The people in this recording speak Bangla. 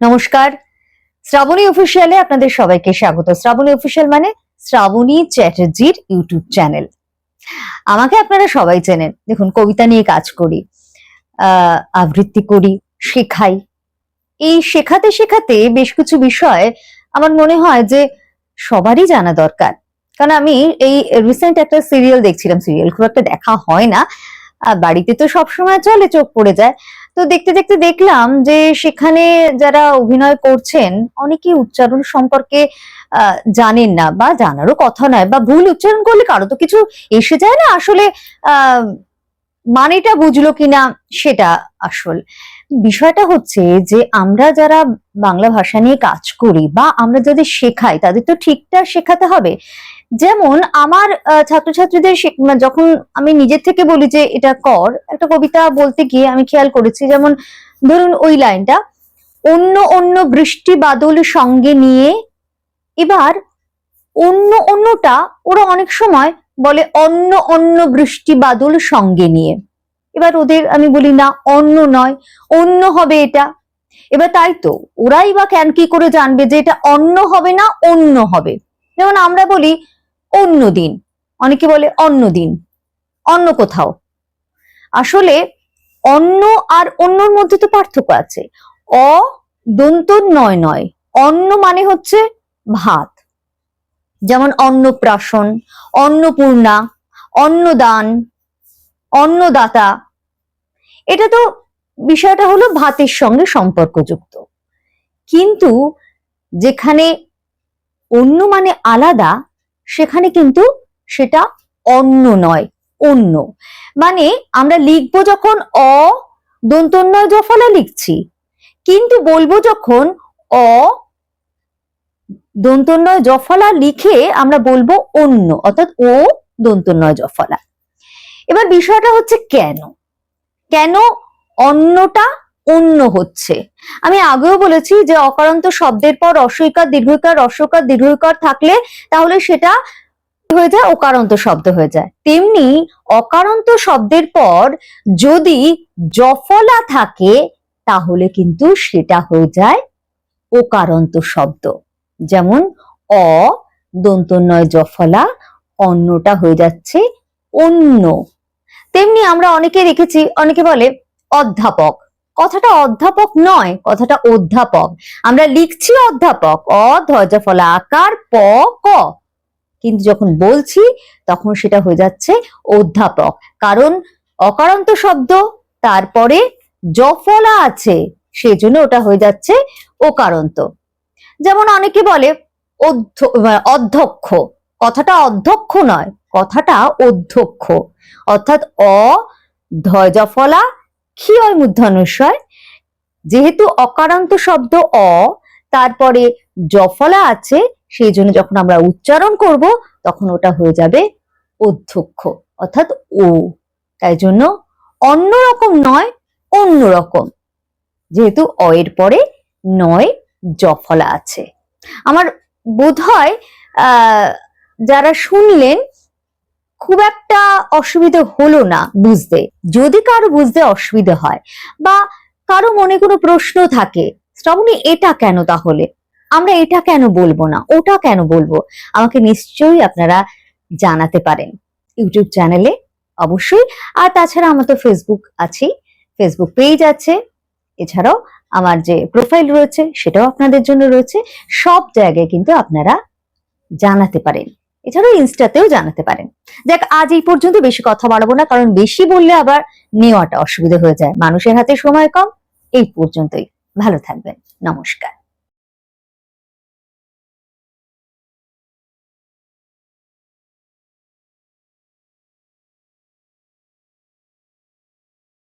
নমস্কার। শ্রাবণী অফিসিয়ালে আপনাদের সবাইকে স্বাগত। শ্রাবণী অফিসিয়াল মানে শ্রাবণী চ্যাটার্জির ইউটিউব চ্যানেল আমাকে আপনারা সবাই চেনেন। দেখুন, কবিতা নিয়ে কাজ করি আবৃত্তি করি, শেখাই। এই শেখাতে শেখাতে বেশ কিছু বিষয় আমার মনে হয় যে সবারই জানা দরকার। কারণ আমি এই রিসেন্ট একটা সিরিয়াল দেখছিলাম। সিরিয়াল খুব একটা দেখা হয় না। বাড়িতে তো সবসময় চলে, চোখ পড়ে যায়। তো দেখতে দেখতে দেখলাম যে সেখানে যারা অভিনয় করছেন, অনেকেই উচ্চারণ সম্পর্কে জানেন না বা জানারও কথা নয় বা ভুল উচ্চারণ করলে কারও তো কিছু এসে যায় না আসলে মানেটা বুঝলো কিনা সেটা আসল। বিষয়টা হচ্ছে যে আমরা যারা বাংলা ভাষা নিয়ে কাজ করি বা আমরা যাদের শেখাই, তাদের তো ঠিকঠাক শেখাতে হবে। যেমন আমার ছাত্রছাত্রীদের মানে যখন আমি নিজের থেকে বলি যে এটা কর, একটা কবিতা বলতে গিয়ে আমি খেয়াল করেছি, যেমন ধরুন ওই লাইনটা, অন্য অন্য বৃষ্টি বাদল সঙ্গে নিয়ে এবার অন্য অন্যটা ওরা অনেক সময় বলে অন্য অন্য বৃষ্টি বাদল সঙ্গে নিয়ে। এবার ওদের আমি বলি, না, অন্য নয়, অন্য হবে এটা। এবার তাই তো, ওরাই বা কেন কি করে জানবে যে এটা অন্য হবে না অন্য হবে? যেমন আমরা বলি অন্য দিন। অনেকে বলে অন্য দিন। অন্য কোথাও। আসলে অন্য আর অন্যর মধ্যে তো পার্থক্য আছে। অ দন্ত নয় নয়। অন্ন মানে হচ্ছে ভাত। যেমন অন্নপ্রাশন, অন্নপূর্ণা, অন্নদান, অন্নদাতা। এটা তো বিষয়টা হলো ভাতের সঙ্গে সম্পর্কযুক্ত। কিন্তু যেখানে অন্য মানে আলাদা সেখানে কিন্তু সেটা অন্য নয়, অন্য। মানে আমরা লিখব যখন অ, দন্তন্বয় জফলা লিখছি, কিন্তু বলব যখন অ, দন্তন্বয় জফলা লিখে আমরা বলব অন্য, অর্থাৎ ও দন্তন্বয় জফলা এবার বিষয়টা হচ্ছে কেন? কেন অন্যটা অন্য হচ্ছে। আমি আগেও বলেছি যে অকারান্ত শব্দের পর রস্বইকার দীর্ঘকার রস্বকার দীর্ঘকার থাকলে তাহলে সেটা হয়ে যায়? ওকারান্ত শব্দ হয়ে যায়। তেমনি অকারান্ত শব্দের পর যদি জফলা থাকে, তাহলে কিন্তু সেটা হয়ে যায় ওকারান্ত শব্দ। যেমন অ, দন্তন্বয় জফলা, অন্যটা হয়ে যাচ্ছে অন্য। তেমনি আমরা অনেকে রেখেছি অনেকে বলে অধ্যাপক। কথাটা অধ্যাপক নয়, কথাটা অধ্যাপক। আমরা লিখছি অধ্যাপক, অ ধজফলা আকার, প, ক। কিন্তু যখন বলছি, তখন সেটা হয়ে যাচ্ছে অধ্যাপক। কারণ অকারান্ত শব্দ, তারপরে জফলা আছে সেই জন্য ওটা হয়ে যাচ্ছে ওকারান্ত যেমন অনেকে বলে, অধ্য- অধ্যক্ষ। কথাটা অধ্যক্ষ নয়, কথাটা অধ্যক্ষ। অর্থাৎ অ ধ্বজফলা ক্ষিয় মূর্ধনুস্বয় যেহেতু অকারান্ত শব্দ অ, তারপরে জফলা আছে, সেই জন্য যখন আমরা উচ্চারণ করব, তখন ওটা হয়ে যাবে অধ্যক্ষ, অর্থাৎ ও। তাই জন্য অন্য রকম নয়, অন্য রকম। যেহেতু অ এর পরে নয়, জফলা আছে। আমার বোধ হয় যারা শুনলেন খুব একটা অসুবিধে হলো না বুঝতে। যদি কারও বুঝতে অসুবিধে হয় বা কারও মনে কোনো প্রশ্ন থাকে, শ্রাবণী, এটা কেন তাহলে? আমরা এটা কেন বলব না? ওটা কেন বলব? আমাকে নিশ্চয়ই আপনারা জানাতে পারেন ইউটিউব চ্যানেলে, অবশ্যই। আর তাছাড়া আমার তো ফেসবুক আছেই। ফেসবুক পেজ আছে। এছাড়াও আমার যে প্রোফাইল রয়েছে, সেটাও আপনাদের জন্য রয়েছে। সব জায়গায় কিন্তু আপনারা জানাতে পারেন। এছাড়াও ইনস্টাতেও জানাতে পারেন। দেখ, আজ এই পর্যন্ত বেশি কথা বাড়াবো না, কারণ বেশি বললে আবার নেওয়াটা অসুবিধা হয়ে যায়। মানুষের হাতে সময় কম, এই পর্যন্তই। ভালো থাকবেন। নমস্কার।